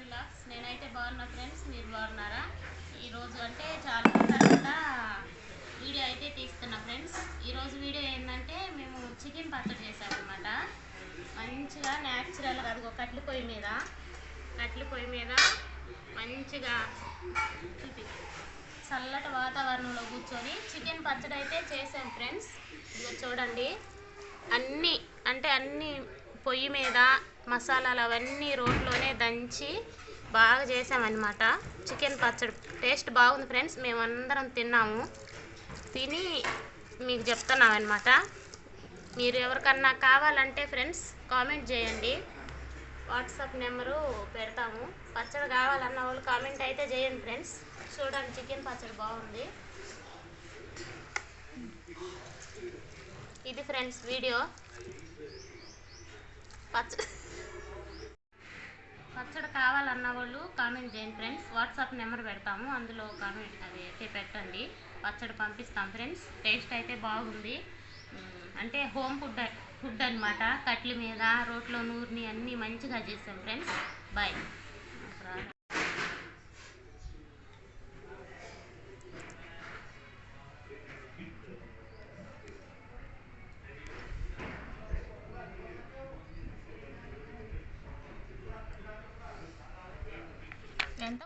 విలాక్స్ నేనైతే బాగున్నా ఫ్రెండ్స్ మీరు బాగున్నారా? ఈరోజు అంటే చాలా తర్వాత వీడియో అయితే తీస్తున్నా ఫ్రెండ్స్. ఈరోజు వీడియో ఏంటంటే మేము చికెన్ పచ్చడి చేసామన్నమాట మంచిగా న్యాచురల్గా అది ఒక కట్ల పొయ్యి మీద కట్ల పొయ్యి మీద మంచిగా చూపి. చల్లటి వాతావరణంలో కూర్చొని చికెన్ పచ్చడి అయితే చేసాం ఫ్రెండ్స్. ఇదిగో చూడండి. అన్నీ అంటే అన్నీ పొయ్యి మీద మసాలాలు అవన్నీ రోట్లోనే దంచి బాగా చేసామన్నమాట. చికెన్ పచ్చడి టేస్ట్ బాగుంది ఫ్రెండ్స్ మేమందరం తిన్నాము. తిని మీకు చెప్తున్నామన్నమాట. మీరు ఎవరికన్నా కావాలంటే ఫ్రెండ్స్ కామెంట్ చేయండి. వాట్సాప్ నెంబరు పెడతాము. పచ్చడి కావాలన్న వాళ్ళు కామెంట్ అయితే చేయండి ఫ్రెండ్స్. చూడండి చికెన్ పచ్చడి బాగుంది. ఇది ఫ్రెండ్స్ వీడియో. పచ్చ పచ్చడి కావాలన్న వాళ్ళు కామెంట్ చేయండి ఫ్రెండ్స్ వాట్సాప్ నెంబర్ పెడతాము. అందులో కామెంట్ అది అయితే పెట్టండి. పచ్చడి పంపిస్తాం ఫ్రెండ్స్ టేస్ట్ అయితే బాగుంది. అంటే హోమ్ ఫుడ్ ఫుడ్ అనమాట కట్ల మీద రోట్లో నూరిని అన్నీ మంచిగా చేసాం ఫ్రెండ్స్ బాయ్